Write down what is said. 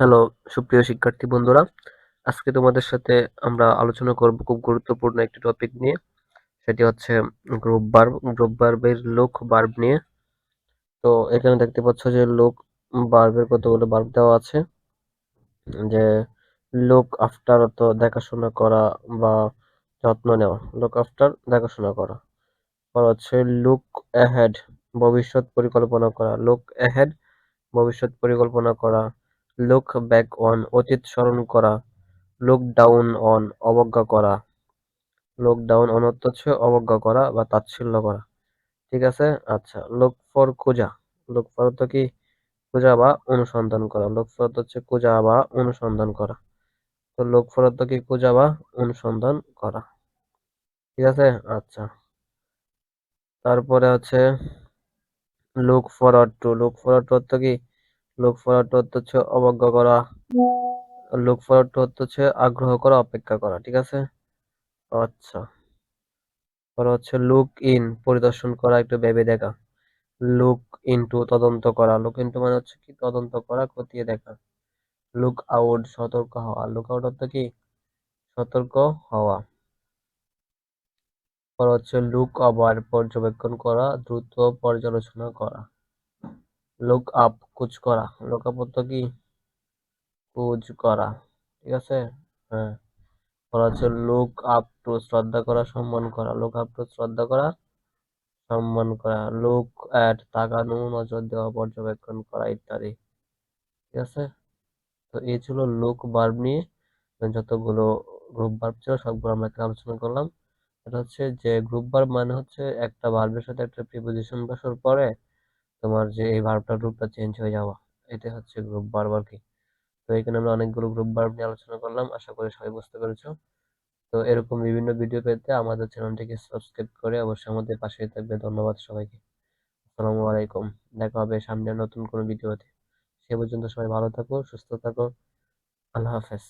Hello, সুপ্রিয় শিক্ষার্থী বন্ধুরা। আজকে তোমাদের সাথে আমরা আলোচনা করব খুব গুরুত্বপূর্ণ একটি টপিক নিয়ে। সেটি হচ্ছে গ্রুপ বার্ব গ্রুপ বার্বের লোক বার্ব নিয়ে। তো এখানে দেখতে পাচ্ছ যে লোক বার্বের কতগুলো বার্ব দেওয়া আছে। যে লোক আফটার অত দেখাশোনা করা বা যত্ন নেওয়া। লোক আফটার দেখাশোনা করা। পর হচ্ছে লুক অ্যাহেড ভবিষ্যৎ পরিকল্পনা করা। লোক অ্যাহেড ভবিষ্যৎ পরিকল্পনা করা। লুক ব্যাক অন অতীত স্মরণ করা লুক ডাউন অন অবজ্ঞা করা। লুক ডাউন অন হচ্ছে অবজ্ঞা করা বা তাচ্ছিল্য করা। ঠিক আছে? আচ্ছা লুক ফর খোঁজা। লুক ফর অর্থ কি? খোঁজা বা অনুসন্ধান করা। লুক ফর হচ্ছে খোঁজা বা অনুসন্ধান করা। তো লুক ফর অর্থ কি? খোঁজা বা অনুসন্ধান করা। ঠিক আছে? আচ্ছা। তারপরে হচ্ছে look forward to look forward to কি? লুক ফরওয়ার্ড টু অর্থ হচ্ছে অবজ্ঞা করা। লুক ফরওয়ার্ড টু অর্থ হচ্ছে আগ্রহ করা, অপেক্ষা করা, ঠিক আছে? আচ্ছা। পরে হচ্ছে লুক ইন পরিদর্শন করা, একটু ভেবে দেখা। লুক ইনটু তদন্ত করা। লুক ইনটু মানে হচ্ছে কি? তদন্ত করা, খতিয়ে দেখা। লুক আউট সতর্ক হওয়া। লুক আউট অর্থ কি? সতর্ক হওয়া। পর হচ্ছে লুক ওভার পর্যবেক্ষণ করা, দ্রুত পর্যালোচনা করা। লুক আপ কুচ করা। লুক আপ অর্থ কি? কুচ করা। ঠিক আছে? হ্যাঁ। পর হচ্ছে লুক আপ টু শ্রদ্ধা করা, সম্মান করা। লুক আপ টু শ্রদ্ধা করা, সম্মান করা। লুক অ্যাট তাকানো, নজর দেওয়া, পর্যবেক্ষণ করা ইত্যাদি। ঠিক আছে? তো এই ছিল লুক বার্ব নিয়ে। যতগুলো গ্রুপ বার্ব ছিল, সবগুলো আমরা আলোচনা করলাম। এটা হচ্ছে যে গ্রুপ ভার্ব মানে হচ্ছে একটা বার্বের সাথে একটা প্রিপোজিশন বসার পরে তোমার যে এই ভার্বটার রূপটা চেঞ্জ হয়ে যাওয়া এটা হচ্ছে গ্রুপ ভার্ব আর কি। তো এখানে আমরা অনেকগুলো গ্রুপ ভার্ব নিয়ে আলোচনা করলাম, আশা করি সবাই বুঝতে পেরেছ। তো এরকম বিভিন্ন ভিডিও পেতে আমাদের চ্যানেলটিকে সাবস্ক্রাইব করে অবশ্যই আমাদের পাশে থাকবে। ধন্যবাদ সবাইকে। আসসালামু আলাইকুম। দেখা হবে সামনে নতুন কোনো ভিডিওতে সে পর্যন্ত সবাই ভালো থাকো, সুস্থ থাকো। আল্লাহ হাফেজ।